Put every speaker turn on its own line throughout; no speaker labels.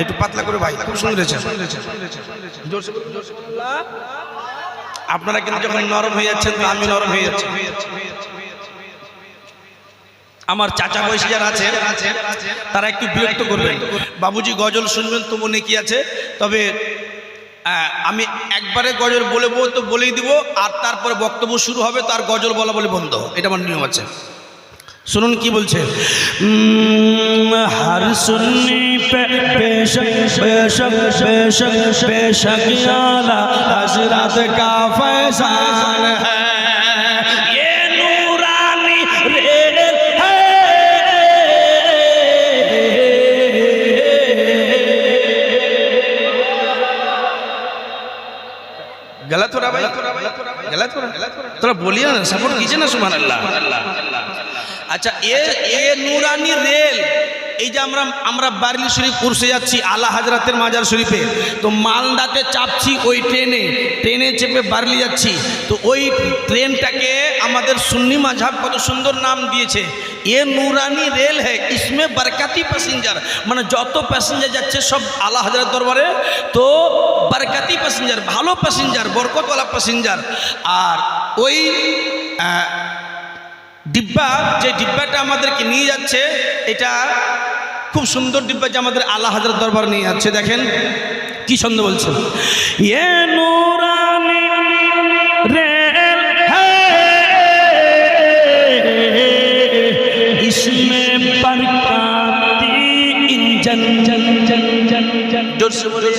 একটু পাতলা করে ভাই, খুব সুন্দর আপনারা কিন্তু যখন নরম হয়ে যাচ্ছেন, আমি নরম হয়ে যাচ্ছি। আমার চাচা বয়সী যারা আছে তারা একটু বিরক্ত করবেন বাবুজি গজল শুনবেন তো মনে কি আছে তবে আমি একবারে গজল বলে তো বলেই দিব আর তারপরে বক্তব্য শুরু হবে তার গজল বলা বলে বন্ধ এটা আমার নিয়ম আছে শুনুন কি বলছে
হর সুন্নি
পেশা পেশক পেশক পেশক হজরত কা ফয়সান তোরা বলিও না সাপোর্ট কিছে না সুমান আল্লাহ আচ্ছা এ নুরানি রেল এই যে আমরা আমরা বার্লি শরীফ কুরসে যাচ্ছি, আলা হাজরাতের মাজার শরীফে, তো মালদাতে চাপছি ওই ট্রেনে ট্রেনে চেপে বার্লি যাচ্ছি, তো ওই ট্রেনটাকে আমাদের সুন্নি মাঝাব কত সুন্দর নাম দিয়েছে, এ নুরানি রেল হ্যাঁ ইসমে বারকাতি প্যাসেঞ্জার মানে যত প্যাসেঞ্জার যাচ্ছে সব আলা হাজরাত দরবারে, তো বারকাতি প্যাসেঞ্জার, ভালো প্যাসেঞ্জার, বরকতওয়ালা প্যাসেঞ্জার, আর ওই ডিব্বা, যে ডিব্বাটা আমাদেরকে নিয়ে যাচ্ছে, এটা খুব সুন্দর ডিব্বা যে আমাদের আল্লাহ হাজার দরবার নিয়ে যাচ্ছে। দেখেন, কি ছন্দ বলছেন।
ইয়ে নুরানি রে
জোর সে বলে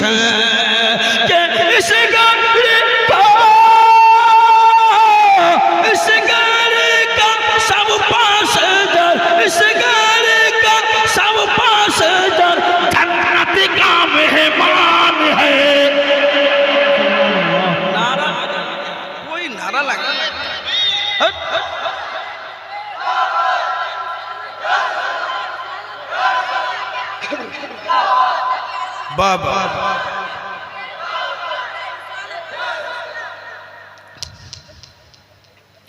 پیش کہ اس گھر پا اس گھر کا سب پاس اس گھر کا سب پاس جنت کا مہمان ہے
کوئی نعرہ لگا بابا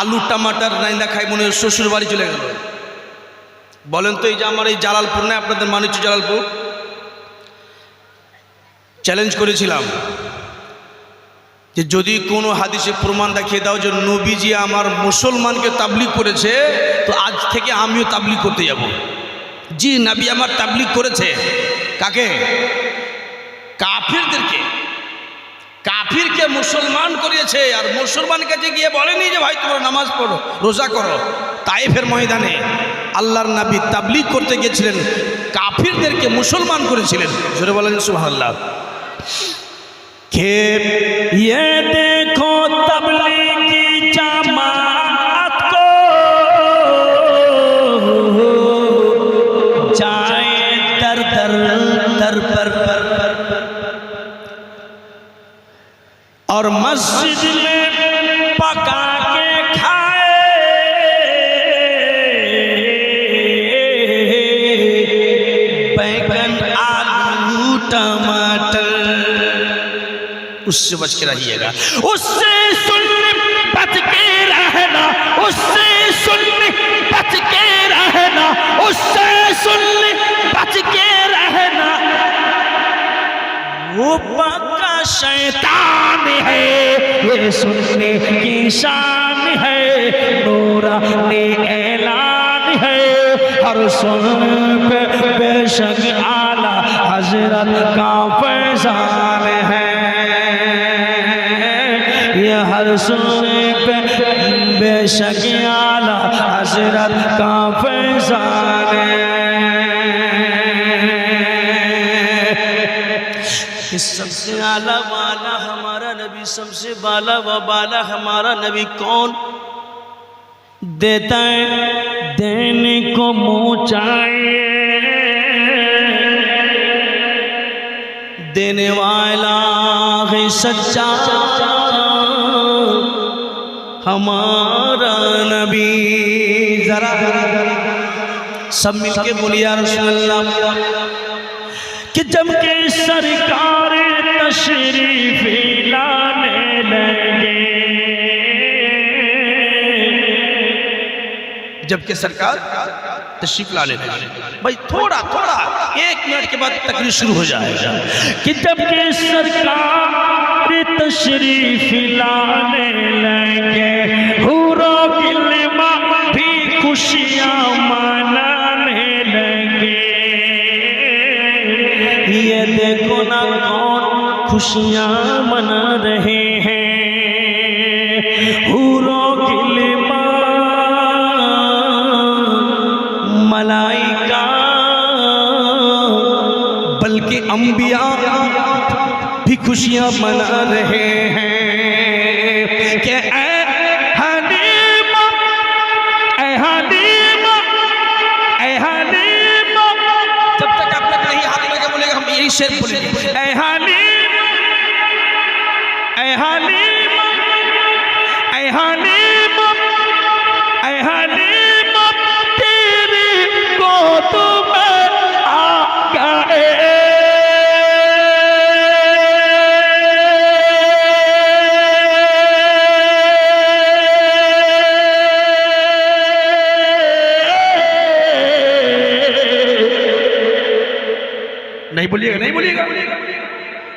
আলু টমাটার রাইন্দা খাই মনে শ্বশুর বাড়ি চলে গেল। বলেন তো এই যে আমার এই জালালপুর নয় আপনাদের মানিচ্ছ জালালপুর? চ্যালেঞ্জ করেছিলাম। যে যদি কোনো হাদিসে প্রমাণ দেখিয়ে দাও যে নবীজি আমার মুসলমানকে তাবলিক করেছে, তো আজ থেকে আমিও তাবলিক করতে যাব। জি, নাবি আমার তাবলিক করেছে। কাকে? কাফিরদেরকে। কাফিরকে মুসলমান করিয়েছে আর মুসলমান কাছে গিয়ে বলেনি যে, ভাই, তোমরা নামাজ পড়ো, রোজা করো। তাইফের ময়দানে আল্লাহর নাবি তাবলিগ করতে গিয়েছিলেন। কাফিরদেরকে মুসলমান করেছিলেন। জোরে বলেন
সুহাল্লাহ খেপ ইয়ে
اس سے بچ کے رہیے گا۔
اس سے سن بچ کے رہنا اس سے سن بچ کے رہنا اس سے سن بچ کے رہنا
وہ پکا شیطان ہے۔ یہ سننے کی شان ہے۔ نورانی اعلان ہے۔ ہر سن پہ بے شک اعلی حضرت کا فیضان ہے۔ یہ پہ بے شک اعلی حضرت کا فیضان ہے سب سے اعلیٰ والا ہمارا نبی، سب سے بالا و بالا ہمارا نبی کون؟ دیتا ہے دینے کو منہ چاہیے دینے والا ہے سچا۔ ہمارا نبی، ذرا سب مل کے بولیے یا رسول اللہ، کہ جبکہ سرکار تشریف لانے لگے،
جبکہ سرکار تشریف لا لیتے بھائی تھوڑا تھوڑا، ایک منٹ کے بعد تقریر شروع ہو جائے۔
کہ جبکہ سرکار تشریف لانے لگے۔ حورو کلمہ بھی خوشیاں منانے لگے۔ یہ دیکھو نا کون خوشیاں منا رہے ہیں۔ حورو کلمہ ملائکہ،
بلکہ انبیاء
خوشیاں منا رہے ہیں کہ اے حلیمہ اے حلیمہ اے حلیمہ۔
جب تک آپ لوگ نہیں ہاتھ لگے بولے گا ہم یہی شعر بولیں گے۔
اے حلیمہ
بولیے گا، نہیں بولیے گا؟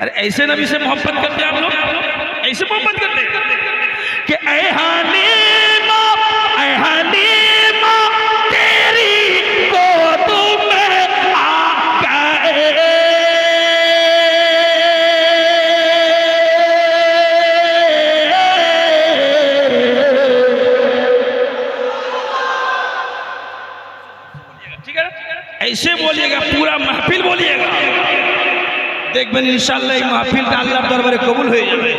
ارے ایسے نبی سے محبت کرتے آپ لوگ؟ ایسے محبت کرتے
کہ اے حلیمہ اے حلیمہ দেখবেন ইনশাল্লাহ এই মাহফিলটা আল্লাহর দরবারে কবুল হয়ে
যাবে।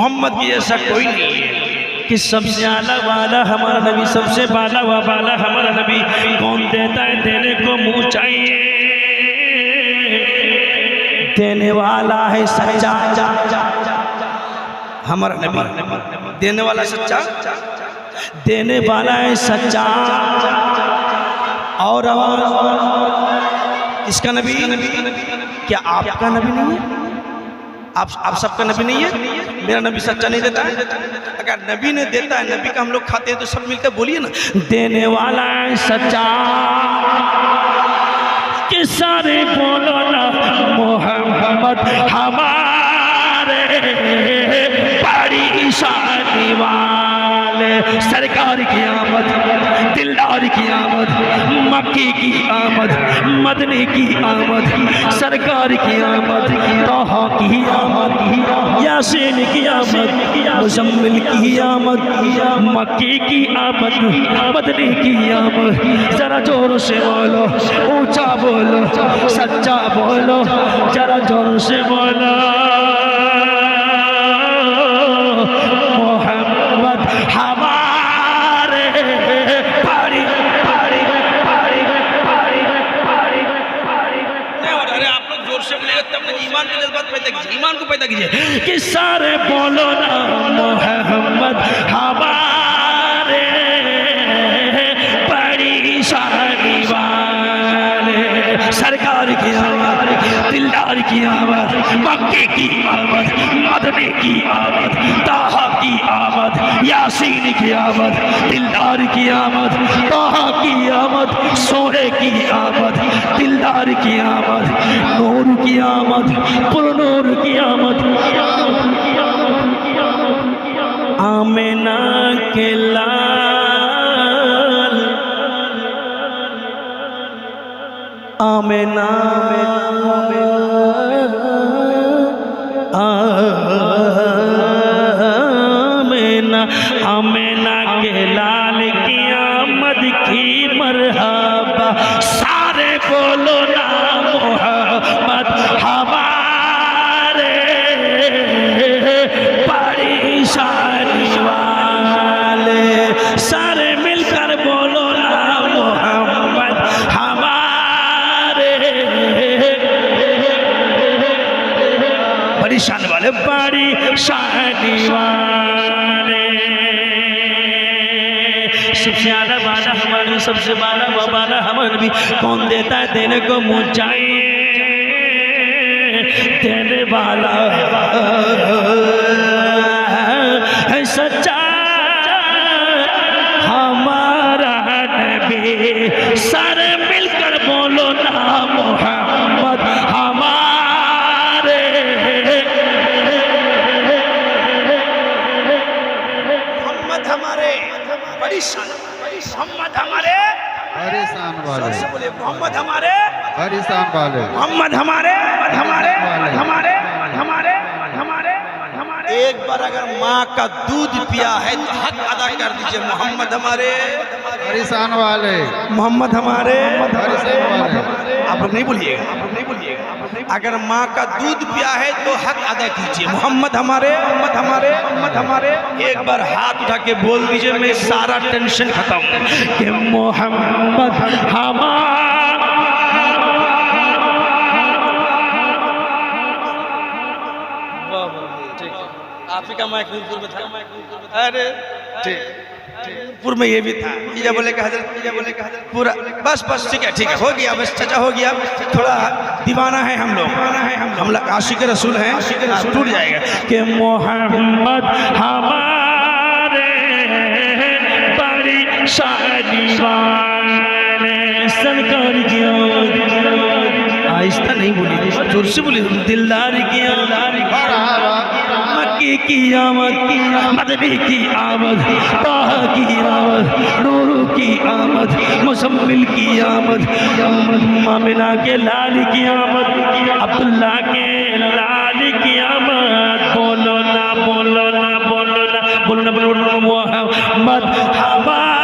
محمد کی جیسا کوئی نہیں ہے
کہ سب سے اعلیٰ والا ہمارا نبی، سب سے بالا و بالا ہمارا نبی کون دیتا ہے؟ دینے کو منہ چاہیے۔ دینے والا ہے سچا۔
ہمارا نبی، دینے والا سچا۔
دینے والا ہے سچا۔ اور
اس کا نبی، کیا آپ کا نبی نہیں ہے؟ آپ آپ سب کا نبی نہیں ہے؟ میرا نبی سچا نہیں دیتا ہے؟ اگر نبی نے دیتا ہے، نبی کا ہم لوگ کھاتے ہیں تو سب ملتے بولیے نا۔
دینے والا ہے سچا۔ کہ سارے بولو نا، محمد ہمارے شان والے، سرکار کی آمد۔ دلدار کی آمد، مکی کی آمد، مدنی کی آمد، سرکار کی آمد توحا کی آمد، یاسین کی آمد، مزمل کی آمد، مکی کی آمد، مدنی کی آمد، ذرا زور سے بولو، اونچا بولو، سچا بولو، ذرا زور سے بولو۔ محمد ہمارے
ایمان کے جذبات پیدا کیجیے، ایمان کو پیدا کیجیے۔
کہ سارے بولو نا محمد، ہمارے بڑی شانی والے۔ سرکار کی آمد، دلدار کی آمد، مکے کی آمد مدنے کی آمد کی آمد یاسین کی آمد، دلدار کی آمد تاہا کی آمد سونے کی آمد، دلدار کی آمد، نور کی آمد پر نور کی آمد۔ آمینہ کے لال، آمینہ۔ بڑی شان والے باری شانی والے۔ سب سے زیادہ بالا ہمارے سب سے بالا وہ بالا ہمارے بھی کون دیتا ہے؟ دینے کو منہ چاہیے دینے والا۔
بڑی شان محمد ہمارے
پریشان والے
بولے محمد ہمارے
پریشان والے
محمد ہمارے ہمارے ہمارے ہمارے ہمارے ہمارے ایک بار اگر ماں کا دودھ پیا ہے تو حق ادا کر دیجیے محمد ہمارے
پریشان والے
محمد ہمارے
پریشان والے
آپ لوگ نہیں بولیے گا آپ لوگ نہیں بولیے گا اگر ماں کا دودھ پیا ہے تو حق ادا کیجیے محمد ہمارے محمد ہمارے محمد ہمارے ایک بار ہاتھ اٹھا کے بول دیجیے میں سارا ٹینشن ختم
کہ محمد ہمارا
آپ ہی کا مائک نورپور میں تھا ارے پور میں یہ بھی تھا۔ یہ بولے کہ حضرت یہ بولے کہ حضرت پورا بس بس، ٹھیک ہے ٹھیک ہے، ہو گیا، بس چچا، ہو گیا۔ تھوڑا دیوانہ ہے ہم لوگ۔ ہم لوگ عاشق رسول ہیں۔ ٹوٹ جائے گا۔
کہ محمد ہمارے بڑی شانی والے سرکار کی
آہستہ نہیں بولی زور سے بولی
دلدار کی آمد مکی کی آمد مدنی کی آمد طه کی آمد نور کی آمد مسمل کی آمد مامنہ کے لال کی آمد عبداللہ کے لال کی آمد بولو نا بولو نا بولو نا بولو نا بولو نا محمد ہمارے